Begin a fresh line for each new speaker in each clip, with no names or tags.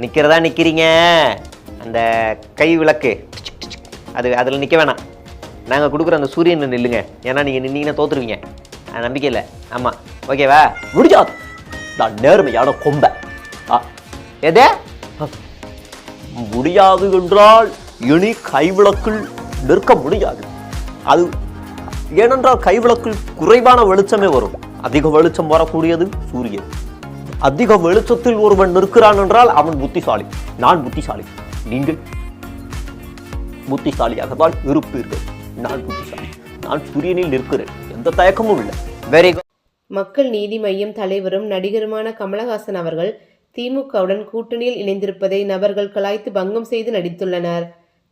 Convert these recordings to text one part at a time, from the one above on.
நிற்கிறதா நிற்கிறீங்க அந்த கை விளக்கு. அது அதில் நிற்க வேணாம். நாங்கள் கொடுக்குற அந்த சூரியன் நில்லுங்க. ஏன்னா நீங்கள் நின்னீங்கன்னா தோத்துருவீங்க. நம்பிக்கை இல்லை. ஆமாம் ஓகேவா
முடிஞ்சா நான் நேர்மையான கொம்பை. ஆ,
எதே?
முடியாது என்றால் இனி கைவிளக்கில் நிற்க முடியாது. அது ஏனென்றால் கைவிளக்கில் குறைவான வெளிச்சமே வரும். அதிக வெளிச்சம் வரக்கூடியது சூரியன். அதிக வெளிச்சத்தில் ஒருவன் நிற்கிறான் என்றால் அவன் புத்திசாலி. நான் புத்திசாலி. நீங்கள் புத்திசாலியாக தான் இருப்பீர்கள். நான் புத்திசாலி. நான் சூரியனில் நிற்கிறேன். எந்த தயக்கமும் இல்லை.
வெரி குட்
மக்கள் நீதி மய்யம் தலைவரும் நடிகருமான கமலஹாசன் அவர்கள் திமுகவுடன் கூட்டணியில் இணைந்திருப்பதை நபர்கள் கலாய்த்து பங்கம் செய்து நடித்துள்ளனர்.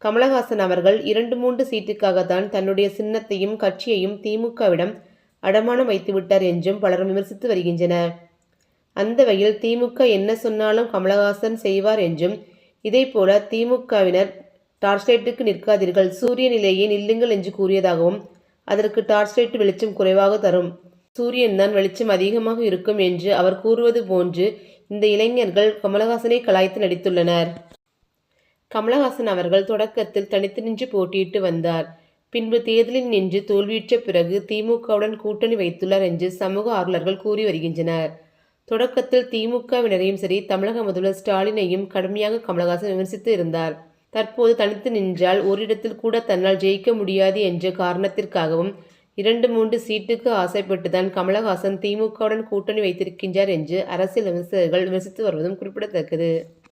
கமலஹாசன் அவர்கள் இரண்டு மூன்று சீட்டுக்காகத்தான் தன்னுடைய சின்னத்தையும் கட்சியையும் திமுகவிடம் அடமானம் வைத்துவிட்டார் என்றும் பலரும் விமர்சித்து வருகின்றனர். அந்த வகையில் திமுக என்ன சொன்னாலும் கமலஹாசன் செய்வார் என்றும் இதேபோல திமுகவினர் டார்ச்லைட்டுக்கு நிற்காதீர்கள் சூரியனிலேயே நில்லுங்கள் என்று கூறியதாகவும் அதற்கு டார்ச்லைட் வெளிச்சம் குறைவாக தரும். சூரியன்தான் வெளிச்சம் அதிகமாக இருக்கும் என்று அவர் கூறுவது போன்று இந்த இளைஞர்கள் கமலஹாசனை கலாய்த்து நடித்துள்ளனர். கமலஹாசன் அவர்கள் தொடக்கத்தில் தனித்து நின்று போட்டியிட்டு வந்தார். பின்பு தேர்தலில் நின்று தோல்வியுற்ற பிறகு திமுகவுடன் கூட்டணி வைத்துள்ளார் என்று சமூக ஆர்வலர்கள் கூறி வருகின்றனர். தொடக்கத்தில் திமுகவினரையும் சரி தமிழக முதல்வர் ஸ்டாலினையும் கடுமையாக கமலஹாசன் விமர்சித்து இருந்தார். தற்போது தனித்து நின்றால் ஓரிடத்தில் கூட தன்னால் ஜெயிக்க முடியாது என்ற காரணத்திற்காகவும் இரண்டு மூன்று சீட்டுக்கு ஆசைப்பட்டுதான் கமலஹாசன் திமுகவுடன் கூட்டணி வைத்திருக்கின்றார் என்று அரசியல் விமர்சகர்கள் விமர்சித்து வருவதும் குறிப்பிடத்தக்கது.